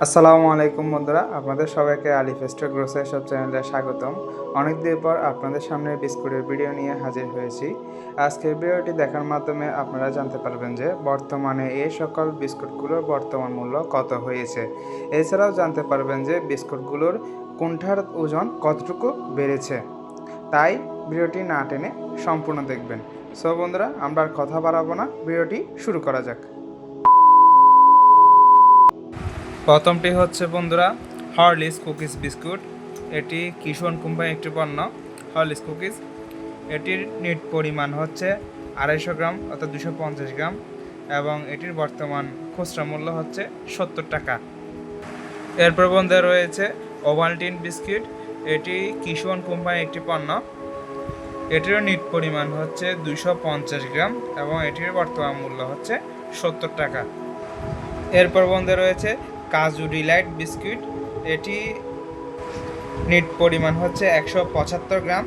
আসসালামু আলাইকুম বন্ধুরা, আপনাদের সবাইকে আলি ফেস্টার গ্রোসারি সব চ্যানেলে স্বাগতম। অনেক দিন পর আপনাদের সামনে বিস্কুটের ভিডিও নিয়ে হাজির হয়েছি। আজকের ভিডিওটি দেখার মাধ্যমে আপনারা জানতে পারবেন যে বর্তমানে এই সকল বিস্কুটগুলোর বর্তমান মূল্য কত হয়েছে। এছাড়াও জানতে পারবেন যে বিস্কুটগুলোর কোনটার ওজন কতটুকু বেড়েছে। তাই ভিডিওটি না টেনে সম্পূর্ণ দেখবেন। সো বন্ধুরা, আমরা আর কথা বাড়াবো না, ভিডিওটি শুরু করা যাক। প্রথমটি হচ্ছে বন্ধুরা হরলিক্স কুকিজ বিস্কুট এটি কিশোর কোম্পানির একটি পণ্য হরলিক্স কুকিজ এটির নিট পরিমাণ হচ্ছে আড়াইশো গ্রাম অর্থাৎ দুশো পঞ্চাশ গ্রাম এবং এটির বর্তমান খুচরা মূল্য হচ্ছে সত্তর টাকা। এরপর বন্ধু রয়েছে ওভালটিন বিস্কিট এটি কিশোর কোম্পানির একটি পণ্য। এটিরও নিট পরিমাণ হচ্ছে দুশো পঞ্চাশ গ্রাম এবং এটির বর্তমান মূল্য হচ্ছে সত্তর টাকা। এরপর বন্ধে রয়েছে কাজু ডিলাইট বিস্কিট, এটি নিট পরিমাণ হচ্ছে একশো পঁচাত্তর গ্রাম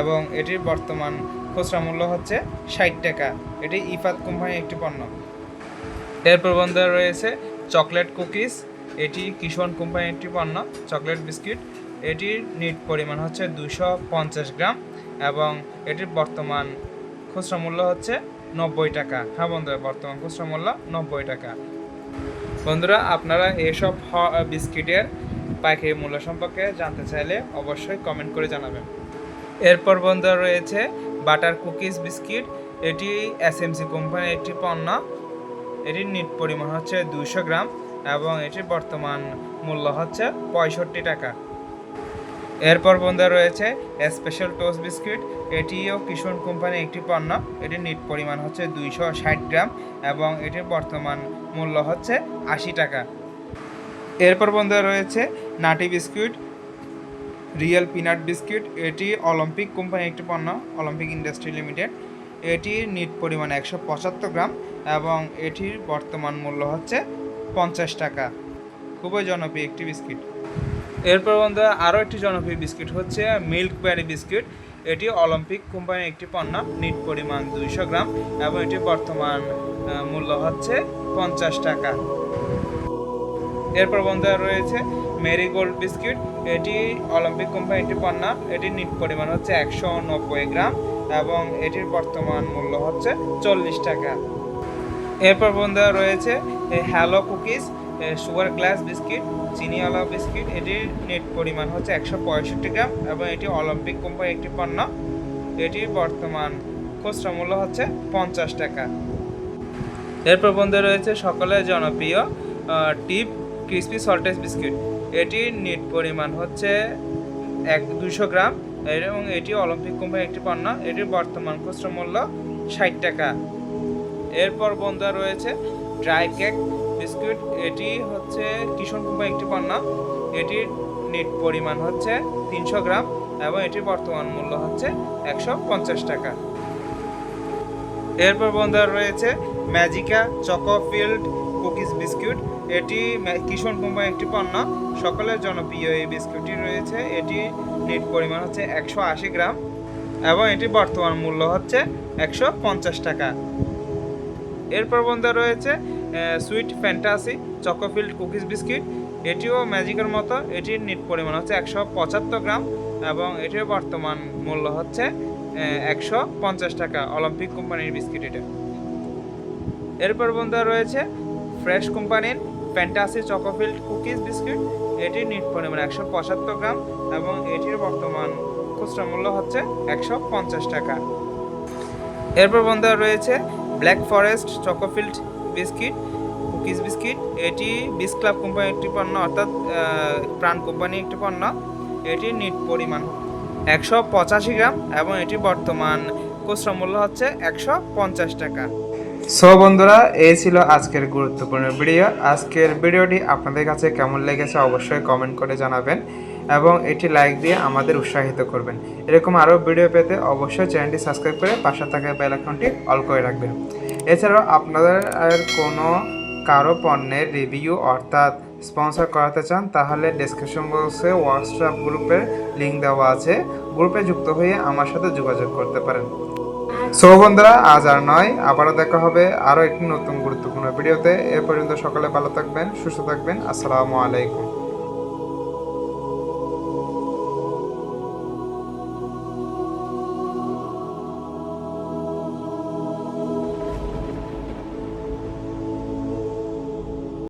এবং এটির বর্তমান খুচরা মূল্য হচ্ছে ষাট টাকা। এটি ইফাত কোম্পানির একটি পণ্য। এরপর বন্ধে রয়েছে চকলেট কুকিজ, এটি কিশোর কোম্পানির একটি পণ্য, চকলেট বিস্কিট। এটির নিট পরিমাণ হচ্ছে দুশো পঞ্চাশ গ্রাম এবং এটির বর্তমান খুচরা মূল্য হচ্ছে নব্বই টাকা। হ্যাঁ বন্ধুরা, বর্তমান খুচরা মূল্য নব্বই টাকা। বন্ধুরা, আপনারা এসব হ- বিস্কিটের পাইকারি মূল্য সম্পর্কে জানতে চাইলে অবশ্যই কমেন্ট করে জানাবেন। এরপর বন্ধুরা রয়েছে বাটার কুকিজ বিস্কিট। এটি এস এসএমসি কোম্পানির একটি পণ্য। এটির নিট পরিমাণ হচ্ছে দুইশো গ্রাম এবং এটির বর্তমান মূল্য হচ্ছে পঁয়ষট্টি টাকা। এরপর বন্ধুরা রয়েছে স্পেশাল টোস্ট বিস্কিট এটিও কিশোর কোম্পানির একটি পণ্য। এটির নিট পরিমাণ হচ্ছে দুইশো ষাট গ্রাম এবং এটির বর্তমান মূল্য হচ্ছে আশি টাকা। এরপর বন্ধুরা রয়েছে nutty biscuit, real peanut biscuit. এটি অলিম্পিক কোম্পানির একটি পণ্য, অলিম্পিক ইন্ডাস্ট্রি লিমিটেড। এটির নিট পরিমাণ একশো পঁচাত্তর গ্রাম এবং এটির বর্তমান মূল্য হচ্ছে পঞ্চাশ টাকা। খুবই জনপ্রিয় একটি বিস্কিট। এরপর বন্ধুরা আরও একটি জনপ্রিয় বিস্কিট হচ্ছে মিল্ক ব্যারি বিস্কিট। এটি অলিম্পিক কোম্পানির একটি পণ্য, নিট পরিমাণ দুইশো গ্রাম এবং এটির বর্তমান মূল্য হচ্ছে পঞ্চাশ টাকা। এরপর বন্ধুরা রয়েছে মেরি গোল্ড বিস্কিট। এটি অলিম্পিক কোম্পানির একটি পণ্য, এটির নিট পরিমাণ হচ্ছে একশো নব্বই গ্রাম এবং এটির বর্তমান মূল্য হচ্ছে চল্লিশ টাকা। এরপর বন্ধুরা রয়েছে hello cookies. Sugar glass biscuit চিনিওয়ালা biscuit এটির নেট পরিমাণ হচ্ছে একশো পঁয়ষট্টি গ্রাম এবং এটি অলিম্পিক কোম্পানির একটি পণ্য। এটির বর্তমান খুচরা মূল্য হচ্ছে পঞ্চাশ টাকা। এরপর বন্ধু রয়েছে সকলের জনপ্রিয় টিপ ক্রিসপি সল্টেজ বিস্কিট এটির নেট পরিমাণ হচ্ছে এক দুশো গ্রাম এবং এটি অলিম্পিক কোম্পানির একটি পণ্য। এটির বর্তমান খুচরা মূল্য ষাট টাকা। এরপর বন্ধুরা রয়েছে ড্রাই কেক বিস্কুট, এটি হচ্ছে কিশোর কোম্পানির একটি পণ্য। এটির নেট পরিমাণ হচ্ছে তিনশো গ্রাম এবং এটির বর্তমান মূল্য হচ্ছে একশো পঞ্চাশ টাকা। এরপর বন্ধুরা রয়েছে ম্যাজিকা চকোফিল্ড কুকিজ বিস্কুট। এটি কিশোর কোম্পানির একটি পণ্য। সকলের জনপ্রিয় এই বিস্কুটটি রয়েছে। এটি নেট পরিমাণ হচ্ছে একশো আশি গ্রাম এবং এটি বর্তমান মূল্য হচ্ছে একশো পঞ্চাশ টাকা। এরপর বন্ধু রয়েছে sweet fantasy choco filled cookies biscuit এটিও ম্যাজিকের মতো, এটির নিট পরিমাণ হচ্ছে একশো পঁচাত্তর গ্রাম এবং এটির বর্তমান মূল্য হচ্ছে একশো পঞ্চাশ টাকা অলিম্পিক কোম্পানির বিস্কিট এটা। এরপর বন্ধু রয়েছে ফ্রেশ কোম্পানির fantasy choco filled cookies biscuit এটির নিট পরিমাণ একশো পঁচাত্তর গ্রাম এবং এটির বর্তমান খুচরা মূল্য হচ্ছে একশো পঞ্চাশ টাকা। এরপর বন্ধুরা রয়েছে black forest choco filled biscuit, cookies biscuit, এটি বিস ক্লাব কোম্পানির একটি পণ্য, অর্থাৎ প্রাণ কোম্পানির একটি পণ্য। এটির নিট পরিমাণ। একশো পঁচাশি গ্রাম এবং এটি বর্তমান খুচরা মূল্য হচ্ছে একশো পঞ্চাশ টাকা। সো বন্ধুরা, এই ছিল আজকের গুরুত্বপূর্ণ ভিডিও। আজকের ভিডিওটি আপনাদের কাছে কেমন লেগেছে অবশ্যই কমেন্ট করে জানাবেন এবং এটি লাইক দিয়ে আমাদের উৎসাহিত করবেন। এরকম আরও ভিডিও পেতে অবশ্যই চ্যানেলটি সাবস্ক্রাইব করে পাশে থাকা বেল আইকনটি অল করে রাখবেন। এছাড়াও আপনাদের কোনো কারও পণ্যের রিভিউ অর্থাৎ স্পন্সর করাতে চান, তাহলে ডেসক্রিপশন বক্সে হোয়াটসঅ্যাপ গ্রুপের লিঙ্ক দেওয়া আছে। গ্রুপে যুক্ত হয়ে আমার সাথে যোগাযোগ করতে পারেন। সো বন্ধুরা, আজ আর নয়, আবারও দেখা হবে আরও একটি নতুন গুরুত্বপূর্ণ ভিডিওতে এ পর্যন্ত সকালে ভালো থাকবেন, সুস্থ থাকবেন। আসসালামু আলাইকুম।